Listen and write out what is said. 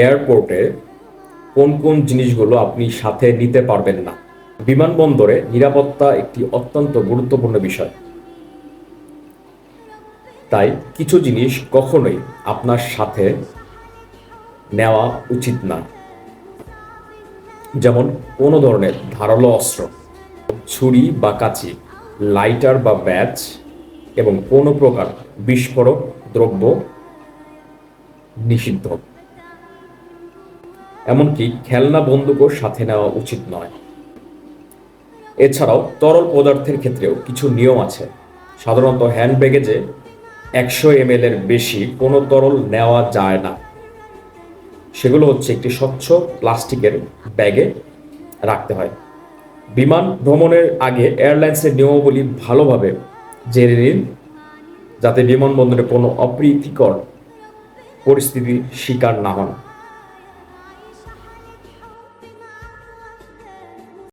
এয়ারপোর্টে কোন কোন জিনিসগুলো আপনি সাথে নিতে পারবেন না। বিমানবন্দরে নিরাপত্তা একটি অত্যন্ত গুরুত্বপূর্ণ বিষয়। তাই কিছু জিনিস কখনোই আপনার সাথে নেওয়া উচিত না। যেমন কোনো ধরনের ধারালো অস্ত্র, ছুরি বা কাঁচি, লাইটার বা ব্যাচ এবং কোনো প্রকার বিস্ফোরক দ্রব্য নিষিদ্ধ। এমনকি খেলনা বন্দুকও সাথে নেওয়া উচিত নয়। এছাড়াও তরল পদার্থের ক্ষেত্রেও কিছু নিয়ম আছে। সাধারণত হ্যান্ড ব্যাগেজে একশো এম এর বেশি কোনো তরল নেওয়া যায় না। সেগুলো হচ্ছে একটি স্বচ্ছ প্লাস্টিকের ব্যাগে রাখতে হয়। বিমান ভ্রমণের আগে এয়ারলাইন্সের নিয়মাবলী ভালোভাবে জেনে নিন, যাতে বিমানবন্দরে কোনো অপ্রীতিকর পরিস্থিতির শিকার না হন।